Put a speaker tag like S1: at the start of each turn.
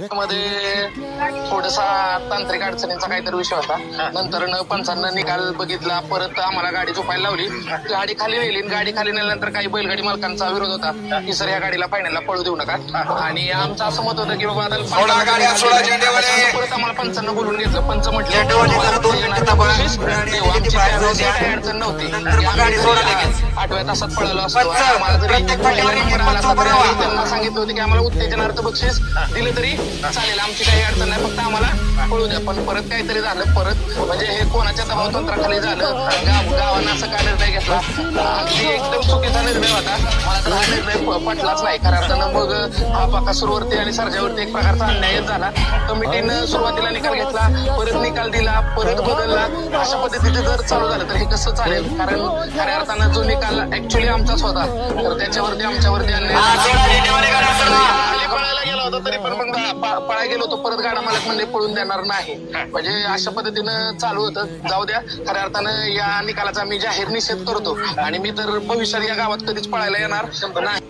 S1: मध्ये थोडासा तांत्रिक अडचणींचा काहीतरी विषय होता. नंतर न पंचांना निकाल बघितला परत आम्हाला गाडी झोपायला लावली. गाडी खाली नेली आणि गाडी खाली नेल्यानंतर काही बैलगाडी मालकांचा विरोध होता. की सर या गाडीला फायनलला पळू देऊ नका. आणि आमचं असं मत होतं की बाबा. परत आम्हाला पंचांना बोलून घेतलं पंच काही अडचण नव्हती. आठव्या तासात पळालो असतो. आम्हाला जरी सांगितलं होतं की आम्हाला उत्तेजनार्थ बक्षीस दिलं तरी चालेल. आमची काही अडचण नाही. पळू द्या पण परत काहीतरी झालं. परत म्हणजे हे कोणाच्या दबाव तंत्राखाली झालं. गाव गावानं असं काय निर्णय घेतला? अगदी एकदम चुकीचा निर्णय होता. मला तर हा निर्णय पटलाच नाही. खऱ्या अर्थानं मग हा पाकासूरवरती आणि सर्जावरती एक प्रकारचा अन्यायच झाला. कमिटीनं सुरुवातीला निकाल घेतला. परत निकाल दिला. परत बदलला. अशा पद्धतीने जर चालू झालं तर हे कसं चालेल? कारण खऱ्या अर्थानं जो निकाल ऍक्च्युली आमचाच होता. तर त्याच्यावरती आमच्यावरती अन्याय गेला होता तरी गेलो तो परत गाडा मालक म्हणले पळून देणार नाही. म्हणजे अशा पद्धतीनं चालू होतं. जाऊ द्या खऱ्या अर्थानं या निकालाचा मी जाहीर निषेध करतो. आणि मी तर भविष्यात या गावात कधीच पळायला येणार नाही.